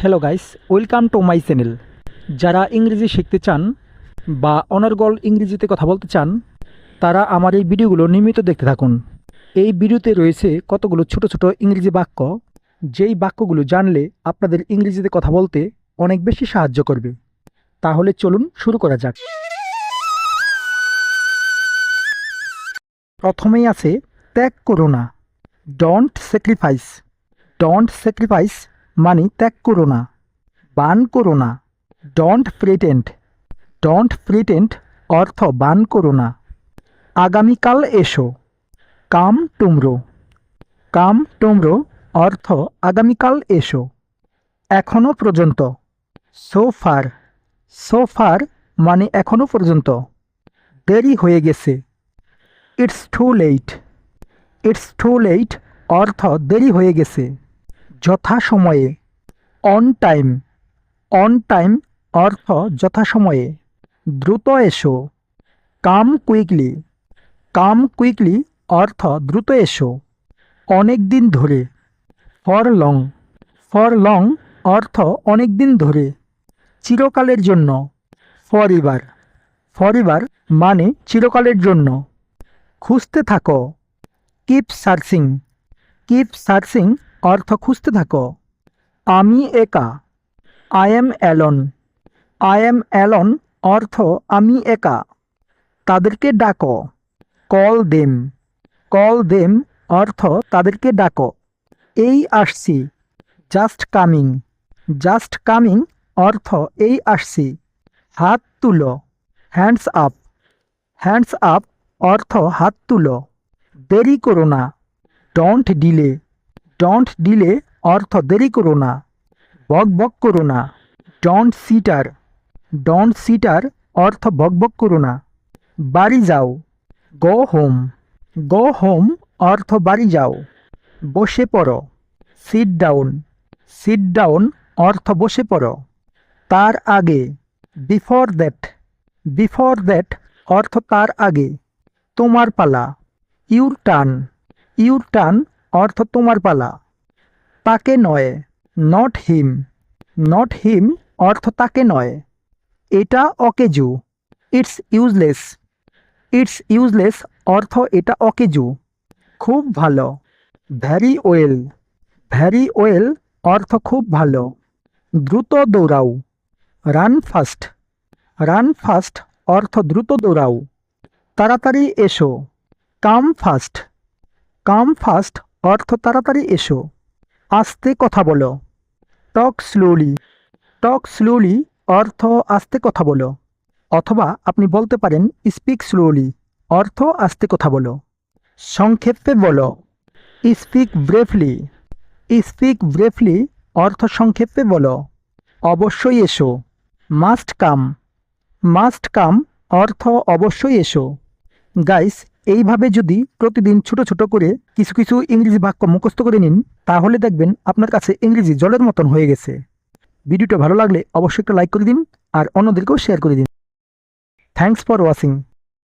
Hello guys welcome to my channel যারা ইংরেজি শিখতে চান বা অনর্গল ইংরেজিতে কথা বলতে চান, তারা আমার এই ভিডিওগুলো নিয়মিত দেখতে থাকুন। এই ভিডিওতে রয়েছে কতগুলো ছোট ছোট ইংরেজি বাক্য, যেই বাক্যগুলো জানলে আপনাদের ইংরেজিতে কথা বলতে অনেক বেশি সাহায্য করবে। তাহলে চলুন শুরু করা যাক। প্রথমেই আছে, ত্যাগ করো না। ডোন্ট স্যাক্রিফাইস ডোন্ট স্যাক্রিফাইস মানে ত্যাগ করো না, বান করো না ডন্ট প্রিটেন্ট ডন্ট প্রিটেন্ট অর্থ বান করো না। আগামীকাল এসো, কাম টুমরো কাম টুমরো অর্থ আগামীকাল এসো এখনও পর্যন্ত সো ফার সো ফার মানে এখনও পর্যন্ত, দেরি হয়ে গেছে it's too late it's too late অর্থ দেরি হয়ে গেছে। যথাসময়ে অন টাইম অন টাইম অর্থ যথাসময়ে, দ্রুত এসো কাম কুইকলি কাম কুইকলি অর্থ দ্রুত এসো, অনেক দিন ধরে ফর লং ফর লং অর্থ অনেক দিন ধরে, চিরকালের জন্য ফরিবার ফরিবার মানে চিরকালের জন্য, খুঁজতে থাকো কিপ সার্চিং কিপ সার্চিং অর্থ খুঁজতে থাকো। আমি একা। I am alone I am alone অর্থ আমি একা। তাদেরকে ডাকো। কল দেম কল দেম অর্থ তাদেরকে ডাকো। এই আসছি। জাস্ট কামিং জাস্ট কামিং অর্থ এই আসছি। হাত তুলো। হ্যান্ডস আপ হ্যান্ডস আপ অর্থ হাত তুলো। দেরি করো না। ডোন্ট ডিলে ডোন্ট ডিলে অর্থ দেরি করো না। বক বক করো না। ডন্ট সিটার ডন্ট সিটার অর্থ বক বক করো না। বাড়ি যাও। গো হোম গো হোম অর্থ বাড়ি যাও। বসে পড়ো। সিট ডাউন সিট ডাউন অর্থ বসে পড়ো। তার আগে। বিফোর দ্যাট বিফোর দ্যাট অর্থ তার আগে। তোমার পালা। ইউর টান ইউর টার্ন অর্থ তোমার পালা। তাকে নয়, নট হিম। নট হিম অর্থ তাকে নয়। এটা অকেজু। It's useless. ইটস ইউজলেস অর্থ এটা অকেজু। খুব ভালো। Vary well. ভ্যারি ওয়েল অর্থ খুব ভালো। দ্রুত দৌড়াও। Run fast. রান ফাস্ট অর্থ দ্রুত দৌড়াও। তাড়াতাড়ি এসো। কাম ফাস্ট। কাম ফাস্ট অর্থ তাড়াতাড়ি এসো। আস্তে কথা বলো। টক স্লোলি। টক স্লোলি অর্থ আস্তে কথা বলো। অথবা আপনি বলতে পারেন, স্পিক স্লোলি, অর্থ আস্তে কথা বলো। সংক্ষেপে বলো। স্পিক ব্রেফলি। স্পিক ব্রেফলি অর্থ সংক্ষেপে বলো। অবশ্যই এসো। মাস্ট কাম। মাস্ট কাম অর্থ অবশ্যই এসো। গাইস এইভাবে যদি প্রতিদিন ছোট ছোট করে কিছু কিছু ইংরেজি বাক্য মুখস্থ করে নিন, তাহলে দেখবেন আপনার কাছে ইংরেজি জলের মতন হয়ে গেছে। ভিডিওটা ভালো লাগলে অবশ্যই একটা লাইক করে দিন আর অন্যদেরকেও শেয়ার করে দিন। Thanks for watching